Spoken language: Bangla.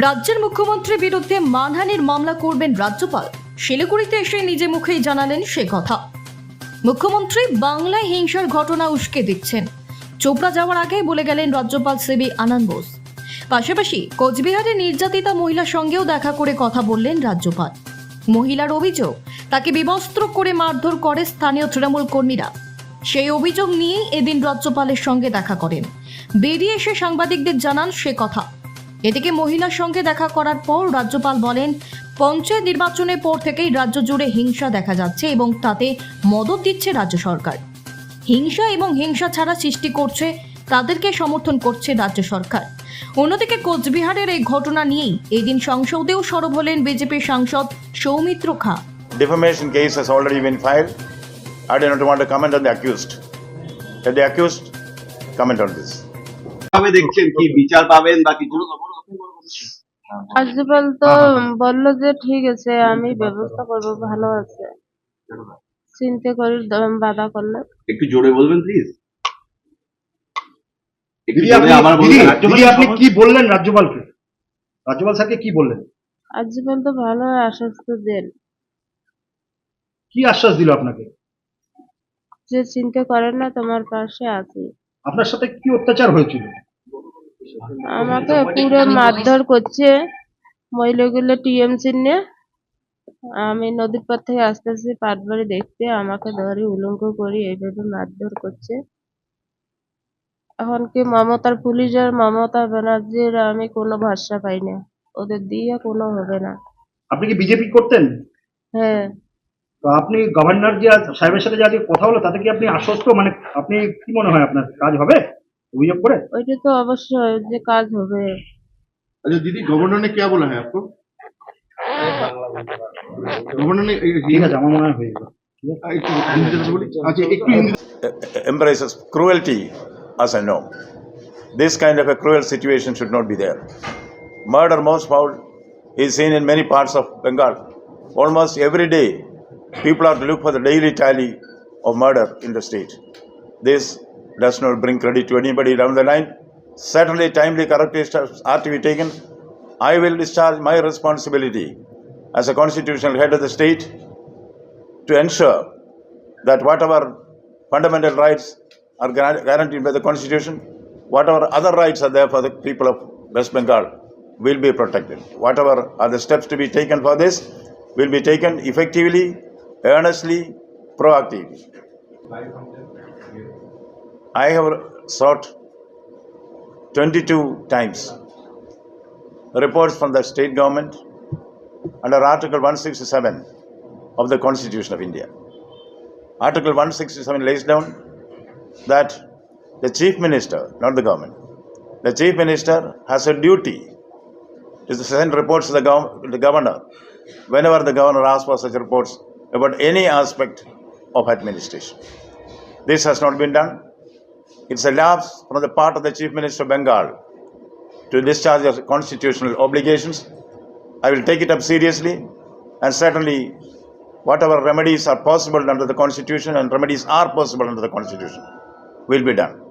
রাজ্যের মুখ্যমন্ত্রীর বিরুদ্ধে মানহানির মামলা করবেন রাজ্যপাল। শিলিগুড়িতে এসে নিজে মুখেই জানালেন সে কথা। মুখ্যমন্ত্রী বাংলায় হিংসার ঘটনা উস্কে দিচ্ছেন। চোপড়া যাওয়ার আগেই বলে গেলেন রাজ্যপাল সিবি আনন্দ বোস। পাশাপাশি কোচবিহারে নির্যাতিতা মহিলার সঙ্গেও দেখা করে কথা বললেন রাজ্যপাল। মহিলার অভিযোগ, তাকে বিবস্ত্র করে মারধর করে স্থানীয় তৃণমূল কর্মীরা। সেই অভিযোগ নিয়েই এদিন রাজ্যপালের সঙ্গে দেখা করেন। বেরিয়ে এসে সাংবাদিকদের জানান সে কথা। এদিকে মহিলার সঙ্গে দেখা করার পর রাজ্যপাল বলেন, পঞ্চায়েত নির্বাচনের পর থেকেই রাজ্য জুড়ে হিংসা দেখা যাচ্ছে এবং তাতে মদত দিচ্ছে রাজ্য সরকার হিংসা এবং হিংসা ছাড়া সৃষ্টি করছে, তাদেরকে সমর্থন করছে রাজ্য সরকার অন্যদিকে কোচবিহারের এই ঘটনা নিয়েই এদিন সংসদেও সরব হলেন বিজেপির সাংসদ সৌমিত্র খা defamation case has already been filed. I do not want to comment on the accused. Let the accused comment on this. কীভাবে দেখছেন? কি বিচার পাবেন বা কিছু তো বলল যে ঠিক আছে আমি ব্যবস্থা করব ভালো আছে। চিনতে করি দ- বাধা করলে। একটু জোরে বলবেন প্লিজ আপনি কি বললেন রাজ্যপালকে? রাজ্যপাল স্যারকে কি বললেন? প্রিন্সিপাল তো ভালো আশ্বাস তো দেন। কি আশ্বাস দিল আপনাকে? যে চিন্তা করেন না তোমার পাশে আছি। আপনার সাথে কি অত্যাচার হয়েছিল? আমাকে পুরো মারধর করছে। মহিলাগুলো টিএমসি নিয়ে। আমি নদীর পার থেকে আসতেছি পাটবাড়ি দেখতে আমাকে ধরে উলঙ্গ করি এইভাবে মারধর করছে। এখন কি মমতার পুলিশ আর মমতা ব্যানার্জির আমি কোনো ভরসা পাই না। ওদের দিয়ে কোনো হবে না। আপনি কি বিজেপি করতেন? হ্যাঁ। তো আপনি গভর্নর যে সাহেবের সাথে যে আজকে কথা হলো তাতে কি আপনি আশ্বস্ত? মানে আপনি কি মনে হয় আপনার কাজ হবে? অভিযোগ করে ওইটা তো অবশ্যই যে কাজ হবে अच्छा दीदी गवर्नर ने क्या बोला है आपको गवर्नर ने ঠিক আছে আমার মনে হয় হয়ে যাবে एक हिंदी में बोली अच्छा एक Hindi Embraces cruelty as I know. This kind of a cruel situation should not be there. Murder most foul is seen in many parts of Bengal. Almost every day, people have to look for the daily tally of murder in the state. This does not bring credit to anybody down the line. Certainly, timely corrective steps are to be taken. I will discharge my responsibility as a constitutional head of the state to ensure that whatever fundamental rights are guaranteed by the constitution, whatever other rights are there for the people of West Bengal will be protected. Whatever are the steps to be taken for this will be taken effectively, earnestly, proactively. I have sought 22 times reports from the state government under Article 167 of the Constitution of India. Article 167 lays down that the Chief Minister, not the government, the Chief Minister has a duty to send reports to the, gov- the Governor whenever the Governor asks for such reports about any aspect of administration. This has not been done. It's a lapse from the part of the Chief Minister of Bengal to discharge their constitutional obligations. I will take it up seriously and certainly whatever remedies are possible under the constitution and remedies are possible under the constitution will be done.